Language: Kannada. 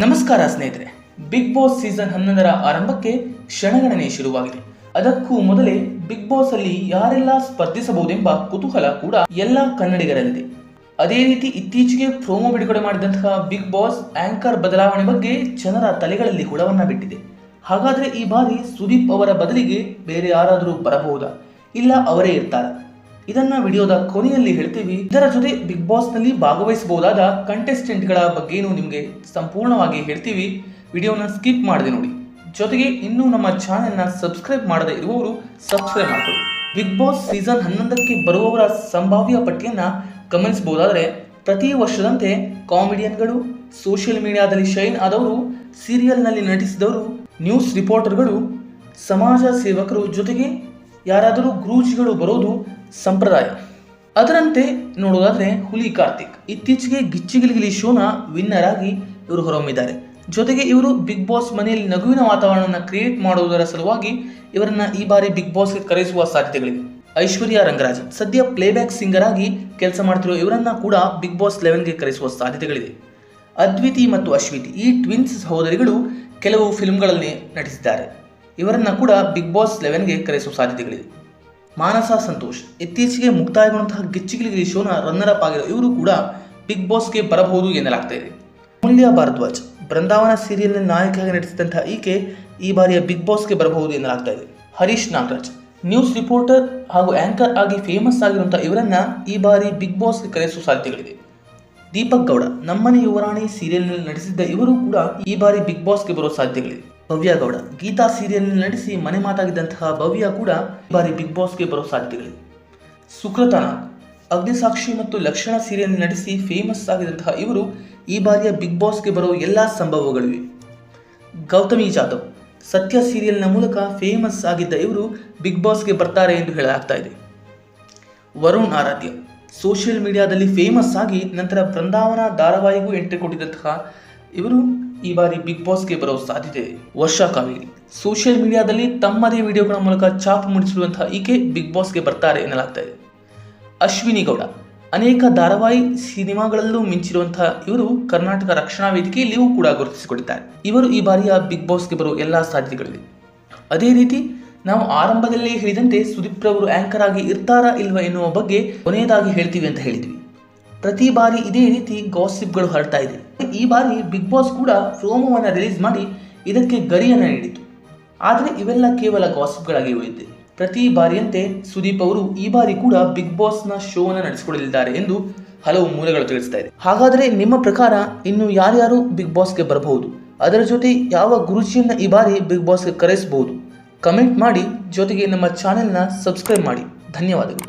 ನಮಸ್ಕಾರ ಸ್ನೇಹಿತರೆ. ಬಿಗ್ ಬಾಸ್ ಸೀಸನ್ ಹನ್ನೊಂದರ ಆರಂಭಕ್ಕೆ ಕ್ಷಣಗಣನೆ ಶುರುವಾಗಿದೆ. ಅದಕ್ಕೂ ಮೊದಲೇ ಬಿಗ್ ಬಾಸ್ ಅಲ್ಲಿ ಯಾರೆಲ್ಲ ಸ್ಪರ್ಧಿಸಬಹುದೆಂಬ ಕುತೂಹಲ ಕೂಡ ಎಲ್ಲ ಕನ್ನಡಿಗರಲ್ಲಿದೆ. ಅದೇ ರೀತಿ ಇತ್ತೀಚೆಗೆ ಪ್ರೋಮೋ ಬಿಡುಗಡೆ ಮಾಡಿದಂತಹ ಬಿಗ್ ಬಾಸ್ ಆಂಕರ್ ಬದಲಾವಣೆ ಬಗ್ಗೆ ಜನರ ತಲೆಗಳಲ್ಲಿ ಹುಳವನ್ನ ಬಿಟ್ಟಿದೆ. ಹಾಗಾದ್ರೆ ಈ ಬಾರಿ ಸುದೀಪ್ ಅವರ ಬದಲಿಗೆ ಬೇರೆ ಯಾರಾದರೂ ಬರಬಹುದಾ? ಇಲ್ಲ ಅವರೇ ಇರ್ತಾರಾ? ಇದನ್ನ ವಿಡಿಯೋದ ಕೊನೆಯಲ್ಲಿ ಹೇಳ್ತೀವಿ. ಇದರ ಜೊತೆ ಬಿಗ್ ಬಾಸ್ನಲ್ಲಿ ಭಾಗವಹಿಸಬಹುದಾದ ಕಂಟೆಸ್ಟೆಂಟ್ಗಳ ಬಗ್ಗೆನೂ ನಿಮಗೆ ಸಂಪೂರ್ಣವಾಗಿ ಹೇಳ್ತೀವಿ. ವಿಡಿಯೋನ ಸ್ಕಿಪ್ ಮಾಡದೆ ನೋಡಿ. ಜೊತೆಗೆ ಇನ್ನೂ ನಮ್ಮ ಚಾನೆಲ್ನ ಸಬ್ಸ್ಕ್ರೈಬ್ ಮಾಡದೆ ಇರುವವರು ಸಬ್ಸ್ಕ್ರೈಬ್ ಮಾಡ್ಕೊಳ್ಳಿ. ಬಿಗ್ ಬಾಸ್ ಸೀಸನ್ ಹನ್ನೊಂದಕ್ಕೆ ಬರುವವರ ಸಂಭಾವ್ಯ ಪಟ್ಟಿಯನ್ನ ಗಮನಿಸಬಹುದಾದರೆ ಪ್ರತಿ ವರ್ಷದಂತೆ ಕಾಮಿಡಿಯನ್ಗಳು, ಸೋಷಿಯಲ್ ಮೀಡಿಯಾದಲ್ಲಿ ಶೈನ್ ಆದವರು, ಸೀರಿಯಲ್ನಲ್ಲಿ ನಟಿಸಿದವರು, ನ್ಯೂಸ್ ರಿಪೋರ್ಟರ್ಗಳು, ಸಮಾಜ ಸೇವಕರು ಜೊತೆಗೆ ಯಾರಾದರೂ ಗುರೂಜಿಗಳು ಬರೋದು ಸಂಪ್ರದಾಯ. ಅದರಂತೆ ನೋಡೋದಾದರೆ ಹುಲಿ ಕಾರ್ತಿಕ್. ಇತ್ತೀಚೆಗೆ ಗಿಚ್ಚಿಗಿಲಿಗಿಲಿ ಶೋನ ವಿನ್ನರ್ ಆಗಿ ಇವರು ಹೊರಹೊಮ್ಮಿದ್ದಾರೆ. ಜೊತೆಗೆ ಇವರು ಬಿಗ್ ಬಾಸ್ ಮನೆಯಲ್ಲಿ ನಗುವಿನ ವಾತಾವರಣವನ್ನು ಕ್ರಿಯೇಟ್ ಮಾಡುವುದರ ಸಲುವಾಗಿ ಇವರನ್ನ ಈ ಬಾರಿ ಬಿಗ್ ಬಾಸ್ಗೆ ಕರೆಸುವ ಸಾಧ್ಯತೆಗಳಿವೆ. ಐಶ್ವರ್ಯ ರಂಗರಾಜ್ ಸದ್ಯ ಪ್ಲೇಬ್ಯಾಕ್ ಸಿಂಗರ್ ಆಗಿ ಕೆಲಸ ಮಾಡ್ತಿರೋ ಇವರನ್ನ ಕೂಡ ಬಿಗ್ ಬಾಸ್ ಲೆವೆನ್ಗೆ ಕರೆಸುವ ಸಾಧ್ಯತೆಗಳಿದೆ ಅದ್ವಿತಿ ಮತ್ತು ಅಶ್ವಿತಿ ಈ ಟ್ವಿನ್ಸ್ ಸಹೋದರಿಗಳು ಕೆಲವು ಫಿಲ್ಮ್ಗಳಲ್ಲಿ ನಟಿಸಿದ್ದಾರೆ. ಇವರನ್ನ ಕೂಡ ಬಿಗ್ ಬಾಸ್ ಲೆವೆನ್ಗೆ ಕರೆಸುವ ಸಾಧ್ಯತೆಗಳಿದೆ. ಮಾನಸ ಸಂತೋಷ್, ಇತ್ತೀಚೆಗೆ ಮುಕ್ತಾಯಗೊಂಡಂತಹ ಗಿಚ್ಚಿಗಿಲಿಗಿರಿ ಶೋನ ರನ್ನರ್ ಅಪ್ ಆಗಿರೋ ಇವರು ಕೂಡ ಬಿಗ್ ಬಾಸ್ಗೆ ಬರಬಹುದು ಎನ್ನಲಾಗ್ತಾ ಇದೆ. ಅಮೂಲ್ಯ ಭಾರದ್ವಾಜ್, ಬೃಂದಾವನ ಸೀರಿಯಲ್ನ ನಾಯಕಿಯಾಗಿ ನಟಿಸಿದಂತಹ ಈಕೆ ಈ ಬಾರಿಯ ಬಿಗ್ ಬಾಸ್ಗೆ ಬರಬಹುದು ಎನ್ನಲಾಗ್ತಾ ಇದೆ. ಹರೀಶ್ ನಾಗರಾಜ್ ನ್ಯೂಸ್ ರಿಪೋರ್ಟರ್ ಹಾಗೂ ಆಂಕರ್ ಆಗಿ ಫೇಮಸ್ ಆಗಿರುವಂಥ ಇವರನ್ನ ಈ ಬಾರಿ ಬಿಗ್ ಬಾಸ್ಗೆ ಕರೆಸುವ ಸಾಧ್ಯತೆಗಳಿದೆ. ದೀಪಕ್ ಗೌಡ, ನಮ್ಮನೆ ಯುವರಾಣಿ ಸೀರಿಯಲ್ನಲ್ಲಿ ನಟಿಸಿದ್ದ ಇವರು ಕೂಡ ಈ ಬಾರಿ ಬಿಗ್ ಬಾಸ್ಗೆ ಬರೋ ಸಾಧ್ಯತೆಗಳಿದೆ. ಭವ್ಯ ಗೌಡ. ಗೀತಾ ಸೀರಿಯಲ್ನಲ್ಲಿ ನಟಿಸಿ ಮನೆ ಮಾತಾಗಿದ್ದಂತಹ ಭವ್ಯ ಕೂಡ ಈ ಬಾರಿ ಬಿಗ್ ಬಾಸ್ಗೆ ಬರೋ ಸಾಧ್ಯತೆಗಳಿವೆ. ಸುಕ್ರತನ ಅಗ್ನಿಸಾಕ್ಷಿ ಮತ್ತು ಲಕ್ಷಣ ಸೀರಿಯಲ್ ನಟಿಸಿ ಫೇಮಸ್ ಆಗಿದಂತಹ ಇವರು ಈ ಬಾರಿಯ ಬಿಗ್ ಬಾಸ್ಗೆ ಬರೋ ಎಲ್ಲ ಸಂಭವಗಳಿವೆ. ಗೌತಮಿ ಜಾಧವ್, ಸತ್ಯ ಸೀರಿಯಲ್ನ ಮೂಲಕ ಫೇಮಸ್ ಆಗಿದ್ದ ಇವರು ಬಿಗ್ ಬಾಸ್ಗೆ ಬರ್ತಾರೆ ಎಂದು ಹೇಳಲಾಗ್ತಾ ಇದೆ. ವರುಣ್ ಆರಾಧ್ಯ ಸೋಷಿಯಲ್ ಮೀಡಿಯಾದಲ್ಲಿ ಫೇಮಸ್ ಆಗಿ ನಂತರ ಬೃಂದಾವನ, ಧಾರಾವಾಹಿಗೂ ಎಂಟ್ರಿ ಕೊಟ್ಟಿದ್ದಂತಹ ಇವರು ಈ ಬಾರಿ ಬಿಗ್ ಬಾಸ್ಗೆ ಬರೋ ಸಾಧ್ಯತೆ. ವರ್ಷಾ ಕಾವೇರಿ. ಸೋಷಿಯಲ್ ಮೀಡಿಯಾದಲ್ಲಿ ತಮ್ಮದೇ ವಿಡಿಯೋಗಳ ಮೂಲಕ ಚಾಪ್ ಮೂಡಿಸಿರುವಂತಹ ಈಕೆ ಬಿಗ್ ಬಾಸ್ಗೆ ಬರ್ತಾರೆ ಎನ್ನಲಾಗ್ತಾ ಇದೆ. ಅಶ್ವಿನಿ ಗೌಡ, ಅನೇಕ ಧಾರಾವಾಹಿ ಸಿನಿಮಾಗಳಲ್ಲೂ ಮಿಂಚಿರುವಂತಹ ಇವರು ಕರ್ನಾಟಕ ರಕ್ಷಣಾ ವೇದಿಕೆಯಲ್ಲಿಯೂ ಕೂಡ ಗುರುತಿಸಿಕೊಂಡಿದ್ದಾರೆ. ಇವರು ಈ ಬಾರಿಯ ಬಿಗ್ ಬಾಸ್ಗೆ ಬರುವ ಎಲ್ಲಾ ಸಾಧ್ಯತೆಗಳಿವೆ. ಅದೇ ರೀತಿ, ನಾವು ಆರಂಭದಲ್ಲೇ ಹೇಳಿದಂತೆ ಸುದೀಪ್ ರವರು ಆಂಕರ್ ಆಗಿ ಇರ್ತಾರಾ ಇಲ್ವಾ ಎನ್ನುವ ಬಗ್ಗೆ ಕೊನೆಯದಾಗಿ ಹೇಳ್ತೀವಿ ಅಂತ ಹೇಳಿದ್ವಿ. ಪ್ರತಿ ಬಾರಿ ಇದೇ ರೀತಿ ಗಾಸಿಪ್ಗಳು ಹರಡ್ತಾ ಇದೆ. ಈ ಬಾರಿ ಬಿಗ್ ಬಾಸ್ ಕೂಡ ಪ್ರೋಮೋವನ್ನು ರಿಲೀಸ್ ಮಾಡಿ ಇದಕ್ಕೆ ಗರಿಯನ್ನು ನೀಡಿತು ಆದರೆ ಇವೆಲ್ಲ ಕೇವಲ ಗಾಸಿಪ್ಗಳಾಗಿ ಉಳಿದಿದೆ. ಪ್ರತಿ ಬಾರಿಯಂತೆ ಸುದೀಪ್ ಅವರು ಈ ಬಾರಿ ಕೂಡ ಬಿಗ್ ಬಾಸ್ನ ಶೋವನ್ನು ನಡೆಸಿಕೊಳ್ಳಲಿದ್ದಾರೆ ಎಂದು ಹಲವು ಮೂಲಗಳು ತಿಳಿಸ್ತಾ ಇದೆ. ಹಾಗಾದರೆ ನಿಮ್ಮ ಪ್ರಕಾರ ಇನ್ನು ಯಾರ್ಯಾರು ಬಿಗ್ ಬಾಸ್ಗೆ ಬರಬಹುದು? ಅದರ ಜೊತೆ ಯಾವ ಗುರುಜಿಯನ್ನು ಈ ಬಾರಿ ಬಿಗ್ ಬಾಸ್ಗೆ ಕರೆಸಬಹುದು? ಕಮೆಂಟ್ ಮಾಡಿ, ಜೊತೆಗೆ ನಮ್ಮ ಚಾನೆಲ್ನ ಸಬ್ಸ್ಕ್ರೈಬ್ ಮಾಡಿ. ಧನ್ಯವಾದಗಳು.